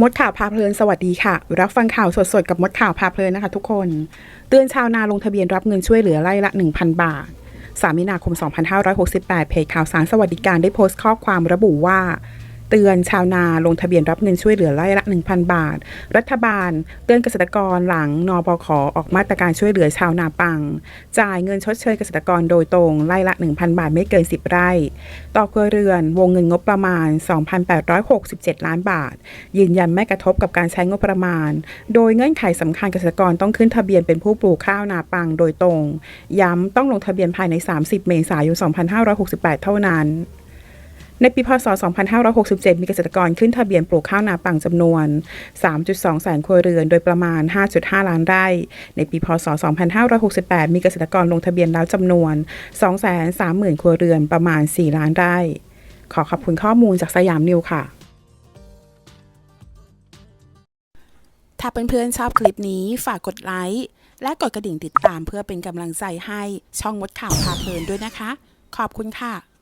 มดข่าวพาเพลินสวัสดีค่ะ รับฟังข่าวสดๆ กับมดข่าวพาเพลินนะคะทุกคน เตือนชาวนาลงทะเบียนรับเงินช่วยเหลือไร่ละ 1,000 บาท 3 มีนาคม 2568 เพจข่าวสารสวัสดิการได้โพสต์ข้อความระบุว่า เตือนชาวนาลงทะเบียนรับเงินช่วยเหลือไร่ละ 1,000 บาท รัฐบาล เตือนเกษตรกรหลังนบขออกมาตรการช่วยเหลือชาวนาปัง จ่ายเงินชดเชยเกษตรกรโดยตรงไร่ละ 1,000 บาทไม่เกิน 10 ไร่ ต่อครัวเรือนวงเงินงบประมาณ 2,867 ล้านบาท ยืนยันไม่กระทบกับการใช้งบประมาณ โดยเงื่อนไขสำคัญเกษตรกรต้องขึ้นทะเบียนเป็นผู้ปลูกข้าวนาปังโดยตรง ย้ำต้องลงทะเบียนภายใน 30 เมษายน 2568 เท่านั้น ในปีพศ 2567 มีเกษตรกรขึ้นทะเบียนปลูกข้าวนาปังจำนวน 3.2 แสนครัวเรือน โดยประมาณ 5.5 ล้านไร่ ในปีพศ 2568 มีเกษตรกรลงทะเบียนแล้วจำนวน 230,000 ครัวเรือน ประมาณ 4 ล้านไร่ ขอขอบคุณข้อมูลจากสยามนิวค่ะ ถ้าเพื่อนๆชอบคลิปนี้ฝากกดไลค์ และกดกระดิ่งติดตามเพื่อเป็นกำลังใจให้ช่องมดข่าวพาเพลินด้วยนะคะ ขอบคุณค่ะ